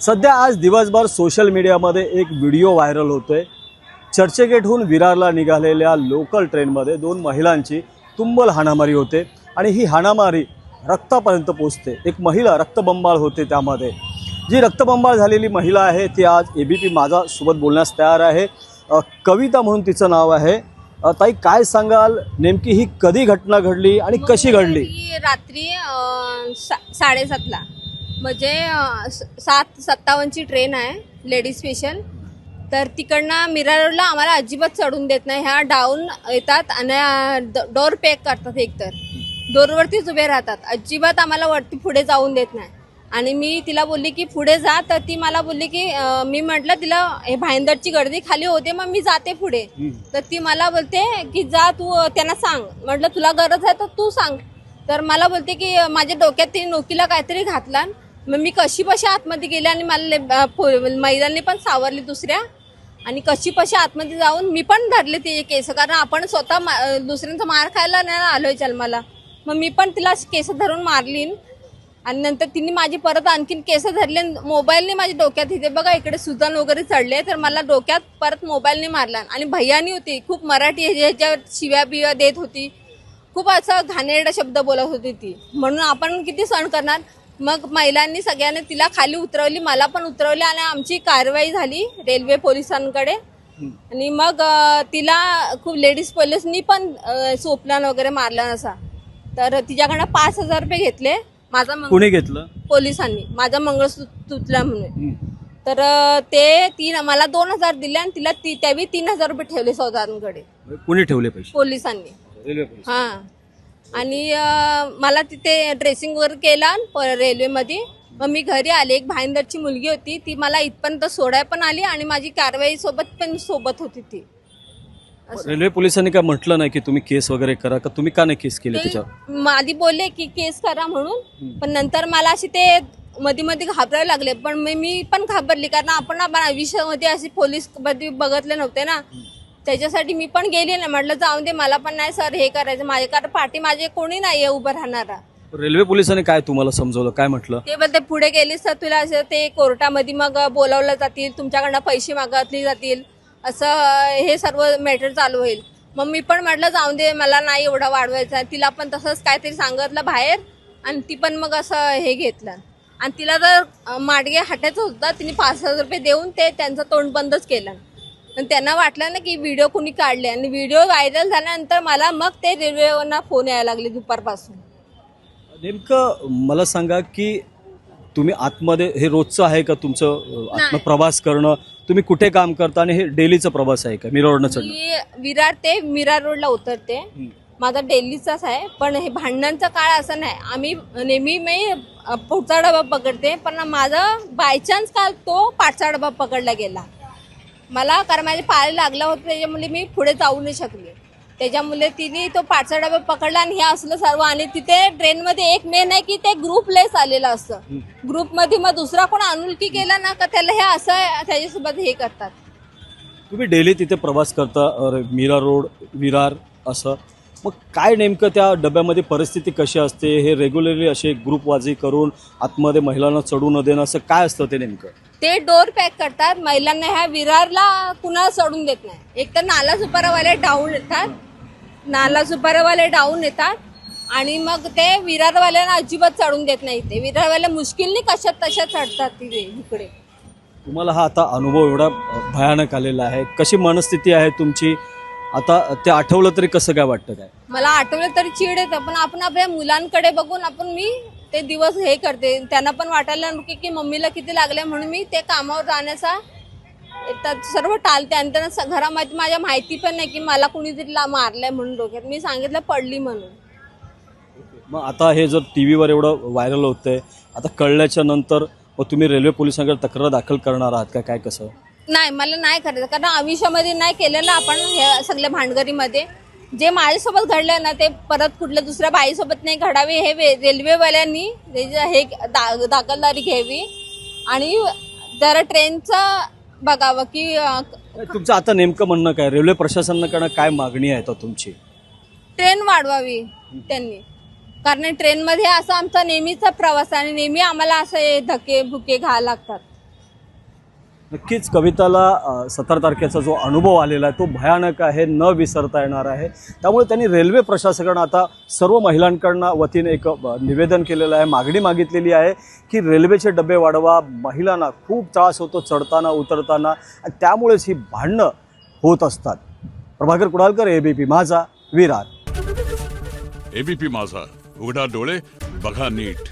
सध्या आज दिवसभर सोशल मीडियामध्ये एक व्हिडिओ व्हायरल होतो आहे चर्चगेटहून विरारला निघालेल्या लोकल ट्रेनमध्ये दोन महिलांची तुंबल हाणामारी होते आणि ही हाणामारी रक्तापर्यंत पोचते एक महिला रक्तबंबाळ होते त्यामध्ये. जी रक्तबंबाळ झालेली महिला आहे ती आज ए बी पी माझा सोबत बोलण्यास तयार आहे. कविता म्हणून तिचं नाव आहे. ताई काय सांगाल? नेमकी ही कधी घटना घडली आणि कशी घडली? रात्री सा- साडेसातला. म्हणजे सात सत्तावन्नची ट्रेन आहे लेडीज स्पेशल. तर तिकडनं मीरा रोडला आम्हाला अजिबात चढून देत नाही. ह्या डाऊन येतात आणि डोर पॅक करतात एकतर डोरवरतीच उभे राहतात. अजिबात आम्हाला वरती पुढे जाऊन देत नाही. आणि मी तिला बोलली की पुढे जा. तर ती मला बोलली की अं, मी म्हटलं तिला हे भाईंदरची गर्दी खाली होते मग मी जाते पुढे. तर ती मला बोलते की जा तू अ, त्यांना सांग. म्हटलं तुला गरज आहे तर तू सांग. तर मला बोलते की अ, माझ्या डोक्यात तिने नोकीला काहीतरी घातला मग मी कशी पशी आतमध्ये गेले आणि मला ले- महिलांनी पण सावरली दुसऱ्या? आणि कशी पशी आतमध्ये जाऊन मी पण धरले ते केस कारण आपण स्वतः मा- दुसऱ्यांचा मार खायला नाही आलोय जन्माला. मग मी पण तिला केस धरून मारलीन आणि नंतर तिने माझी परत आणखीन केस धरले मोबाईलने माझ्या डोक्यात इथे बघा इकडे सुजान वगैरे चढले तर मला डोक्यात परत मोबाईलने मारला. आणि भैयानी होती खूप मराठी ह्याच्यावर शिव्या बिव्या देत होती खूप असं घाणेरडा शब्द बोलत होती ती. म्हणून आपण किती सण करणार? मग महिलांनी सगळ्यांनी तिला खाली उतरवली मला पण उतरवली आणि आमची कारवाई झाली रेल्वे पोलिसांकडे. आणि मग तिला खूप लेडीज पोलिसनी पण सोपलान वगैरे मारला असा. तर तिच्याकडनं पाच हजार रुपये घेतले माझा कुणी घेतलं? पोलिसांनी माझा मंगळसूत्र तुटला म्हणून तर ते तीन मला दोन हजार दिले आणि तिला ती त्यावेळी तीन हजार रुपये ठेवले सौदांकडे कुणी ठेवले पैसे? पोलिसांनी. हा. आणि मला तिथे ड्रेसिंग वगैरे केला रेल्वेमध्ये मग मी घरी आले. एक भाईंदरची मुलगी होती. ती मला इथपर्यंत सोडाय पण आली आणि माझी कारवाई सोबत पण सोबत होती ती. रेल्वे पोलिसांनी काय म्हटलं नाही की तुम्ही केस वगैरे करा का? तुम्ही का नाही केस केली त्याच्यावर? आधी बोलले की केस करा म्हणून. पण नंतर मला अशी ते मध्ये मध्ये घाबरायला लागले. पण मी पण घाबरली. कारण आपण आयुष्यामध्ये असे पोलीसमध्ये बघितले नव्हते ना. त्याच्यासाठी मी पण गेली ना म्हटलं जाऊन दे मला पण नाही सर हे करायचं माझे कारण पाठी माझे कोणी नाही आहे उभं राहणारा. रेल्वे पोलिसांनी काय तुम्हाला समजवलं? काय म्हटलं? ते बोलते पुढे गेलीस तर तुला असं ते कोर्टामध्ये मग बोलावलं जातील तुमच्याकडनं पैसे मागतले जातील असं हे सर्व मॅटर चालू होईल. मग मी पण म्हटलं जाऊन दे मला नाही एवढा वाढवायचा. तिला पण तसंच काहीतरी सांगितलं बाहेर आणि ती पण मग असं हे घेतलं. आणि तिला जर अं, माडगे हटायचं होतं तिने पाच हजार रुपये देऊन ते त्यांचं तोंड बंदच केलं. आणि त्यांना वाटलं ना की व्हिडिओ कुणी काढले आणि व्हिडिओ व्हायरल झाल्यानंतर मला मग ते रेल्वेवरनं फोन यायला लागले दुपारपासून. नेमकं मला सांगा की तुम्ही आतमध्ये हे रोजचं आहे का तुमचं. प्रवास करणं? तुम्ही कुठे काम करता आणि हे डेलीचा प्रवास आहे का? मिरवडनं चढणं मी विरार ते मीरा रोडला उतरते. माझा डेलीचाच आहे पण हे भांडणांचा काळ असं नाही. आम्ही नेहमी मी पुढचा डबा पकडते पण माझा बायचान्स काल तो पाचचा डबा पकडला गेला. मला कारण माझे पाय लागला होतं त्याच्यामुळे मी पुढे जाऊ नाही शकले. त्याच्यामुळे तिने तो पाचचा डबा पकडला आणि हे असलं सर्व आणि तिथे ट्रेनमध्ये एक मेन आहे की ते ग्रुप लेस आलेलं असतं. ग्रुपमध्ये मग दुसरा कोण अनुलकी केला ना का त्याला हे असं त्याच्यासोबत हे करतात. तुम्ही डेली तिथे प्रवास करता अरे मीरा रोड विरार असं? मग काय नेमकं त्या डब्यामध्ये परिस्थिती कशी असते? हे रेग्युलरली असे ग्रुपवाजी करून आतमध्ये महिलांना चढू न देणं असं काय असतं ते नेमकं? ते डोर पॅक करतात. महिलांना ह्या विरारला कुणाला सोडून देत नाही. एक तर नाला सुपारावाले डाऊन येतात. नाला सुपारावाले डाऊन येतात. आणि मग ते विरारवाल्यांना अजिबात चढून देत नाही ते. विरारवाले मुश्किलने कशात तशा चढतात तिथे इकडे. तुम्हाला हा आता अनुभव एवढा भयानक आलेला आहे. कशी मनस्थिती आहे तुमची? आता ते आठवलं तरी कसं काय वाटतं काय? मला आठवलं तरी चिड येतं पण आपण आपल्या मुलांकडे बघून आपण मी ते दिवस हे करते. त्यांना पण वाटायला नको की मम्मीला किती लागले म्हणून मी ते कामावर जाण्याचा सर्व टाळते. आणि त्यांना घरामध्ये माझ्या माहिती पण नाही की मला कुणीतरी मारलंय म्हणून डोक्यात. मी सांगितलं पडली म्हणून. मग आता हे जर टी व्हीवर एवढं व्हायरल होतंय आता कळल्याच्या नंतर मग तुम्ही रेल्वे पोलिसांकडे तक्रार दाखल करणार आहात का? काय कसं? नाही मला नाही करायचं. कारण आयुष्यामध्ये नाही केलेलं आपण हे सगळ्या भांडगरीमध्ये जे माझ्यासोबत घडलं ना ते परत कुठल्या दुसऱ्या बाईसोबत नाही घडावे. हे वे- रेल्वेवाल्यांनी हे दा दाखलदारी घ्यावी. आणि जरा ट्रेनचं बघावं की तुमचं आता नेमकं म्हणणं काय? रेल्वे प्रशासनाकडनं काय मागणी आहे तुमची? ट्रेन वाढवावी त्यांनी. कारण ट्रेनमध्ये असं आमचा नेहमीचा प्रवास आहे आणि नेहमी आम्हाला असं धक्के भुके घ्यायला लागतात. नक्कीच कविताला सतरा तारखेचा जो अनुभव आलेला आहे तो भयानक आहे न विसरता येणार आहे. त्यामुळे त्यांनी रेल्वे प्रशासकांना आता सर्व महिलांकडनं वतीने एक निवेदन केलेलं आहे मागणी मागितलेली आहे की रेल्वेचे डबे वाढवा महिलांना खूप त्रास होतो चढताना उतरताना आणि त्यामुळेच ही भांडणं होत असतात. प्रभाकर कुडालकर एबीपी माझा विरार. एबीपी माझा उघडा डोळे बघा नीट.